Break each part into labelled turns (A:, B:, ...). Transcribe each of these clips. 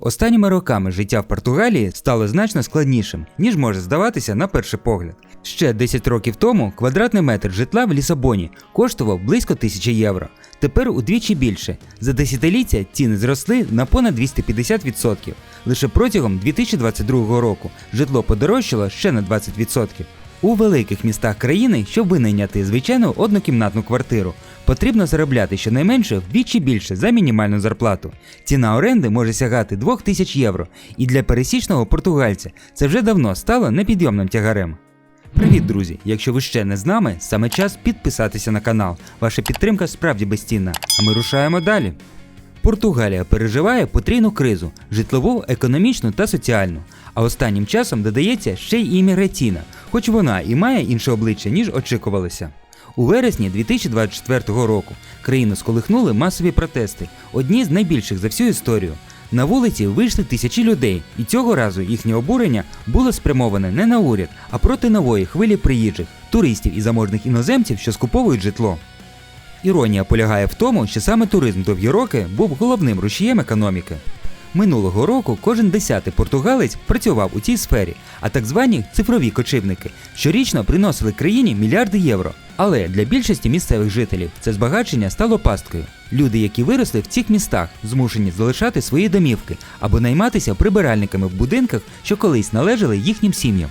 A: Останніми роками життя в Португалії стало значно складнішим, ніж може здаватися на перший погляд. Ще 10 років тому квадратний метр житла в Лісабоні коштував близько тисячі євро. Тепер удвічі більше. За десятиліття ціни зросли на понад 250%. Лише протягом 2022 року житло подорожчало ще на 20%. У великих містах країни, щоб винайняти звичайну однокімнатну квартиру, потрібно заробляти щонайменше вдвічі більше за мінімальну зарплату. Ціна оренди може сягати 2000 євро, і для пересічного португальця це вже давно стало непідйомним тягарем. Привіт, друзі! Якщо ви ще не з нами, саме час підписатися на канал. Ваша підтримка справді безцінна. А ми рушаємо далі. Португалія переживає потрійну кризу житлову, економічну та соціальну. А останнім часом додається ще й імміграційна, хоч вона і має інше обличчя, ніж очікувалося. У вересні 2024 року країну сколихнули масові протести, одні з найбільших за всю історію. На вулиці вийшли тисячі людей, і цього разу їхнє обурення було спрямоване не на уряд, а проти нової хвилі приїжджих, туристів і заможних іноземців, що скуповують житло. Іронія полягає в тому, що саме туризм довгі роки був головним рушієм економіки. Минулого року кожен десятий португалець працював у цій сфері, а так звані цифрові кочівники щорічно приносили країні мільярди євро. Але для більшості місцевих жителів це збагачення стало пасткою. Люди, які виросли в цих містах, змушені залишати свої домівки або найматися прибиральниками в будинках, що колись належали їхнім сім'ям.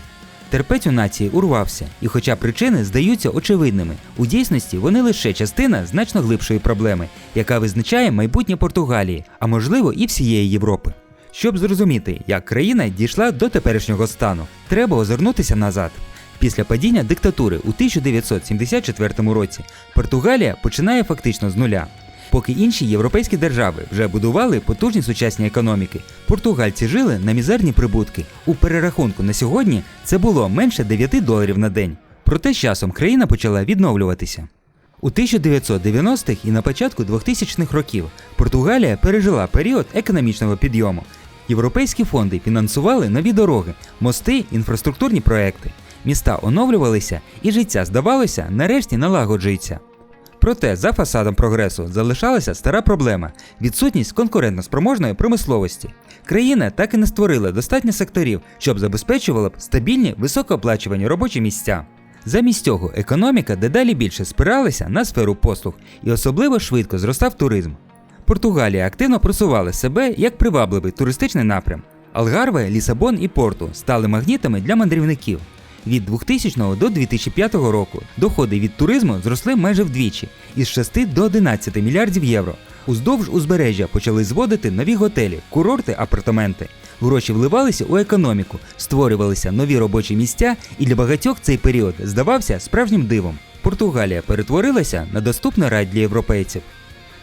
A: Терпець у нації урвався, і хоча причини здаються очевидними, у дійсності вони лише частина значно глибшої проблеми, яка визначає майбутнє Португалії, а можливо і всієї Європи. Щоб зрозуміти, як країна дійшла до теперішнього стану, треба озирнутися назад. Після падіння диктатури у 1974 році Португалія починає фактично з нуля. Поки інші європейські держави вже будували потужні сучасні економіки, португальці жили на мізерні прибутки. У перерахунку на сьогодні це було менше 9 доларів на день. Проте з часом країна почала відновлюватися. У 1990-х і на початку 2000-х років Португалія пережила період економічного підйому. Європейські фонди фінансували нові дороги, мости, інфраструктурні проекти. Міста оновлювалися і життя, здавалося, нарешті налагоджується. Проте за фасадом прогресу залишалася стара проблема відсутність конкурентноспроможної промисловості. Країна так і не створила достатньо секторів, щоб забезпечувала б стабільні високооплачувані робочі місця. Замість цього економіка дедалі більше спиралася на сферу послуг і особливо швидко зростав туризм. Португалія активно просувала себе як привабливий туристичний напрям. Алгарве, Лісабон і Порту стали магнітами для мандрівників. Від 2000 до 2005 року доходи від туризму зросли майже вдвічі із 6 до 11 мільярдів євро. Уздовж узбережжя почали зводити нові готелі, курорти, апартаменти. Гроші вливалися у економіку, створювалися нові робочі місця, і для багатьох цей період здавався справжнім дивом. Португалія перетворилася на доступний рай для європейців.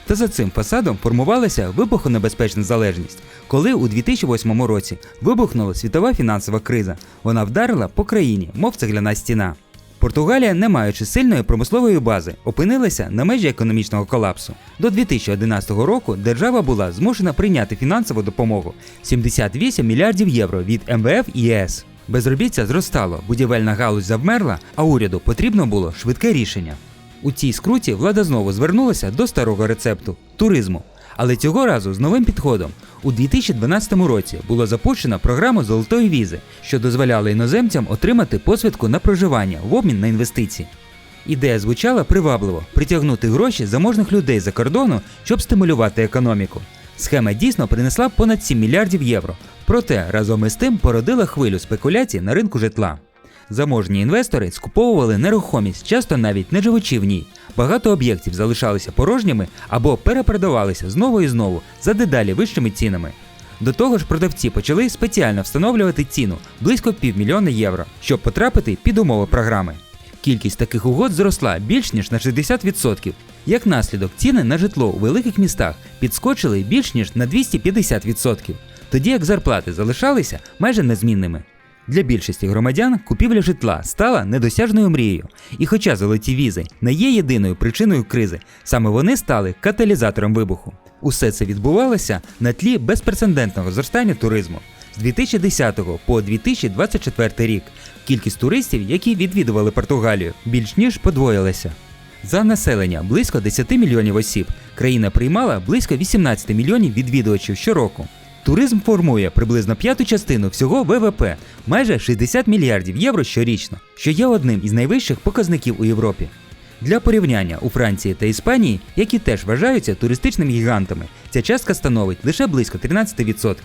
A: Та за цим фасадом формувалася вибухонебезпечна залежність. Коли у 2008 році вибухнула світова фінансова криза, вона вдарила по країні, мов цегляна стіна. Португалія, не маючи сильної промислової бази, опинилася на межі економічного колапсу. До 2011 року держава була змушена прийняти фінансову допомогу 78 мільярдів євро від МВФ і ЄС. Безробіття зростало, будівельна галузь завмерла, а уряду потрібно було швидке рішення. У цій скруті влада знову звернулася до старого рецепту туризму. Але цього разу з новим підходом. У 2012 році було запущено програму золотої візи, що дозволяла іноземцям отримати посвідку на проживання в обмін на інвестиції. Ідея звучала привабливо притягнути гроші заможних людей за кордону, щоб стимулювати економіку. Схема дійсно принесла понад 7 мільярдів євро, проте разом із тим породила хвилю спекуляцій на ринку житла. Заможні інвестори скуповували нерухомість, часто навіть не живучи в ній. Багато об'єктів залишалися порожніми або перепродавалися знову і знову за дедалі вищими цінами. До того ж, продавці почали спеціально встановлювати ціну близько півмільйона євро, щоб потрапити під умови програми. Кількість таких угод зросла більш ніж на 60%. Як наслідок, ціни на житло у великих містах підскочили більш ніж на 250%, тоді як зарплати залишалися майже незмінними. Для більшості громадян купівля житла стала недосяжною мрією, і хоча золоті візи не є єдиною причиною кризи, саме вони стали каталізатором вибуху. Усе це відбувалося на тлі безпрецедентного зростання туризму. З 2010 по 2024 рік кількість туристів, які відвідували Португалію, більш ніж подвоїлася. За населення близько 10 мільйонів осіб країна приймала близько 18 мільйонів відвідувачів щороку. Туризм формує приблизно п'яту частину всього ВВП, майже 60 мільярдів євро щорічно, що є одним із найвищих показників у Європі. Для порівняння у Франції та Іспанії, які теж вважаються туристичними гігантами, ця частка становить лише близько 13%.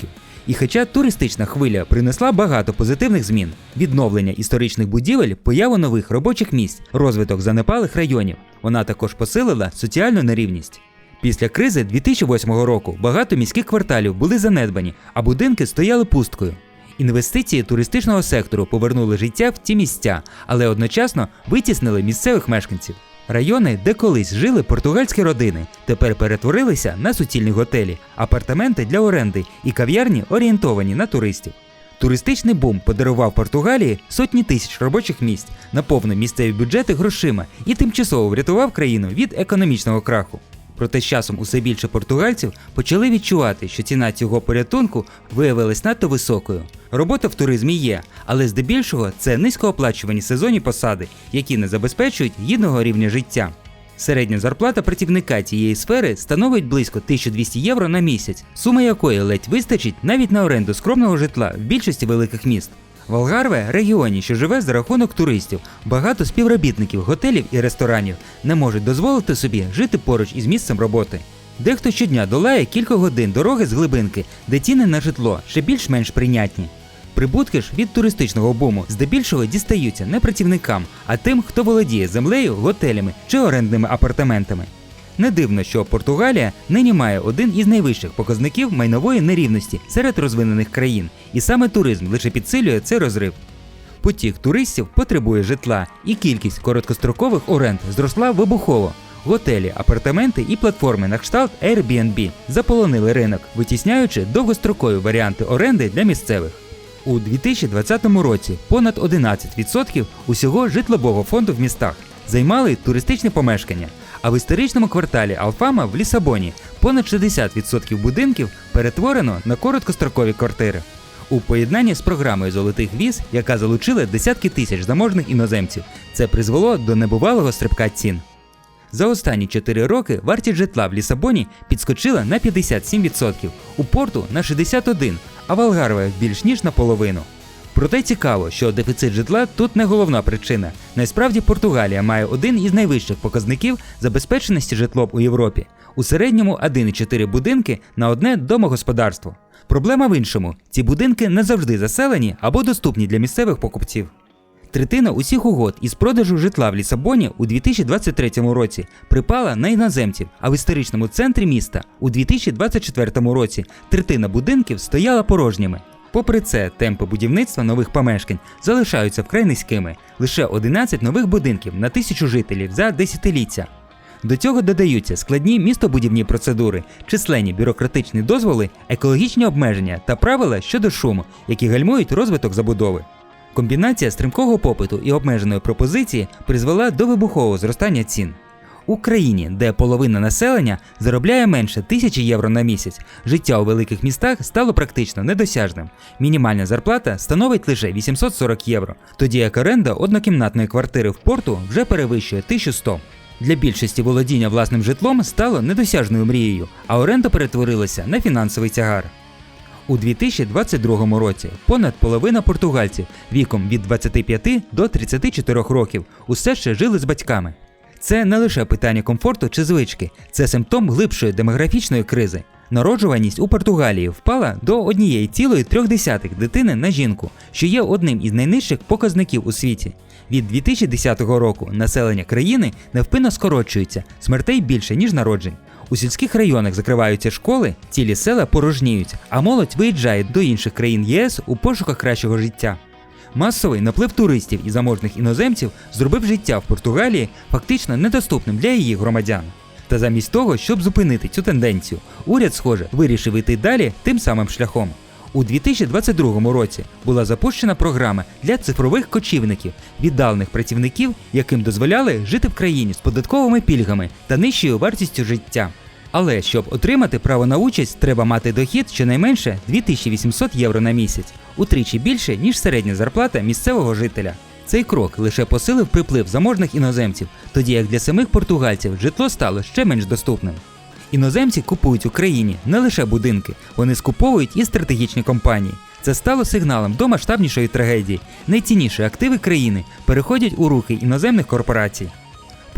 A: І хоча туристична хвиля принесла багато позитивних змін: відновлення історичних будівель, появу нових робочих місць, розвиток занепалих районів, вона також посилила соціальну нерівність. Після кризи 2008 року багато міських кварталів були занедбані, а будинки стояли пусткою. Інвестиції туристичного сектору повернули життя в ті місця, але одночасно витіснили місцевих мешканців. Райони, де колись жили португальські родини, тепер перетворилися на суцільні готелі, апартаменти для оренди і кав'ярні орієнтовані на туристів. Туристичний бум подарував Португалії сотні тисяч робочих місць, наповнив місцеві бюджети грошима і тимчасово врятував країну від економічного краху. Проте з часом усе більше португальців почали відчувати, що ціна цього порятунку виявилась надто високою. Робота в туризмі є, але здебільшого це низькооплачувані сезонні посади, які не забезпечують гідного рівня життя. Середня зарплата працівника цієї сфери становить близько 1200 євро на місяць, сума якої ледь вистачить навіть на оренду скромного житла в більшості великих міст. В Алгарве регіоні, що живе за рахунок туристів, багато співробітників готелів і ресторанів не можуть дозволити собі жити поруч із місцем роботи. Дехто щодня долає кілька годин дороги з глибинки, де ціни на житло ще більш-менш прийнятні. Прибутки ж від туристичного буму здебільшого дістаються не працівникам, а тим, хто володіє землею, готелями чи орендними апартаментами. Не дивно, що Португалія нині має один із найвищих показників майнової нерівності серед розвинених країн, і саме туризм лише підсилює цей розрив. Потік туристів потребує житла, і кількість короткострокових оренд зросла вибухово. Готелі, апартаменти і платформи на кшталт Airbnb заполонили ринок, витісняючи довгострокові варіанти оренди для місцевих. У 2020 році понад 11% усього житлового фонду в містах займали туристичні помешкання, а в історичному кварталі Алфама в Лісабоні понад 60% будинків перетворено на короткострокові квартири. У поєднанні з програмою золотих віз, яка залучила десятки тисяч заможних іноземців, це призвело до небувалого стрибка цін. За останні 4 роки вартість житла в Лісабоні підскочила на 57%, у порту на 61%, а в Алгарве більш ніж наполовину. Проте цікаво, що дефіцит житла тут не головна причина. Насправді Португалія має один із найвищих показників забезпеченості житлом у Європі. У середньому 1,4 будинки на одне домогосподарство. Проблема в іншому: ці будинки не завжди заселені або доступні для місцевих покупців. Третина усіх угод із продажу житла в Лісабоні у 2023 році припала на іноземців, а в історичному центрі міста у 2024 році третина будинків стояла порожніми. Попри це, темпи будівництва нових помешкань залишаються вкрай низькими лише 11 нових будинків на тисячу жителів за десятиліття. До цього додаються складні містобудівні процедури, численні бюрократичні дозволи, екологічні обмеження та правила щодо шуму, які гальмують розвиток забудови. Комбінація стрімкого попиту і обмеженої пропозиції призвела до вибухового зростання цін. У країні, де половина населення заробляє менше тисячі євро на місяць, життя у великих містах стало практично недосяжним. Мінімальна зарплата становить лише 840 євро, тоді як оренда однокімнатної квартири в порту вже перевищує 1100. Для більшості володіння власним житлом стало недосяжною мрією, а оренда перетворилася на фінансовий тягар. У 2022 році понад половина португальців віком від 25 до 34 років усе ще жили з батьками. Це не лише питання комфорту чи звички, це симптом глибшої демографічної кризи. Народжуваність у Португалії впала до 1,3 дитини на жінку, що є одним із найнижчих показників у світі. Від 2010 року населення країни невпинно скорочується, смертей більше, ніж народжень. У сільських районах закриваються школи, цілі села порожніють, а молодь виїжджає до інших країн ЄС у пошуках кращого життя. Масовий наплив туристів і заможних іноземців зробив життя в Португалії фактично недоступним для її громадян. Та замість того, щоб зупинити цю тенденцію, уряд, схоже, вирішив йти далі тим самим шляхом. У 2022 році була запущена програма для цифрових кочівників, віддалених працівників, яким дозволяли жити в країні з податковими пільгами та нижчою вартістю життя. Але щоб отримати право на участь, треба мати дохід щонайменше 2800 євро на місяць, утричі більше, ніж середня зарплата місцевого жителя. Цей крок лише посилив приплив заможних іноземців, тоді як для самих португальців житло стало ще менш доступним. Іноземці купують в Україні не лише будинки, вони скуповують і стратегічні компанії. Це стало сигналом до масштабнішої трагедії. Найцінніші активи країни переходять у руки іноземних корпорацій.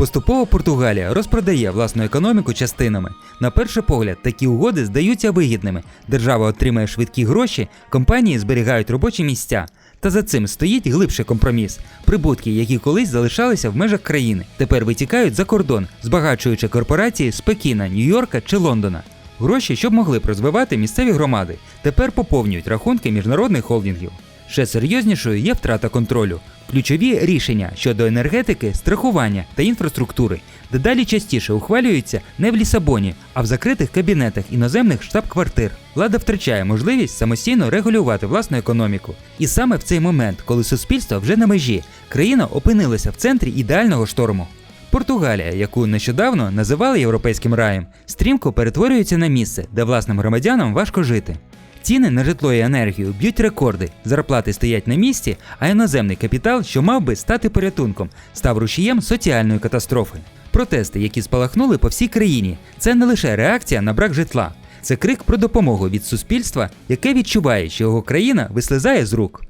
A: Поступово Португалія розпродає власну економіку частинами. На перший погляд, такі угоди здаються вигідними. Держава отримає швидкі гроші, компанії зберігають робочі місця. Та за цим стоїть глибший компроміс. Прибутки, які колись залишалися в межах країни, тепер витікають за кордон, збагачуючи корпорації з Пекіна, Нью-Йорка чи Лондона. Гроші, щоб могли розвивати місцеві громади, тепер поповнюють рахунки міжнародних холдингів. Ще серйознішою є втрата контролю. Ключові рішення щодо енергетики, страхування та інфраструктури дедалі частіше ухвалюються не в Лісабоні, а в закритих кабінетах іноземних штаб-квартир. Влада втрачає можливість самостійно регулювати власну економіку. І саме в цей момент, коли суспільство вже на межі, країна опинилася в центрі ідеального шторму. Португалія, яку нещодавно називали європейським раєм, стрімко перетворюється на місце, де власним громадянам важко жити. Ціни на житло і енергію б'ють рекорди, зарплати стоять на місці, а іноземний капітал, що мав би стати порятунком, став рушієм соціальної катастрофи. Протести, які спалахнули по всій країні, це не лише реакція на брак житла, це крик про допомогу від суспільства, яке відчуває, що його країна вислизає з рук.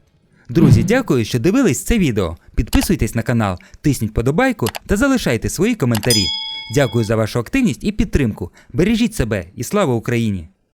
A: Друзі, дякую, що дивились це відео. Підписуйтесь на канал, тисніть подобайку та залишайте свої коментарі. Дякую за вашу активність і підтримку. Бережіть себе і слава Україні!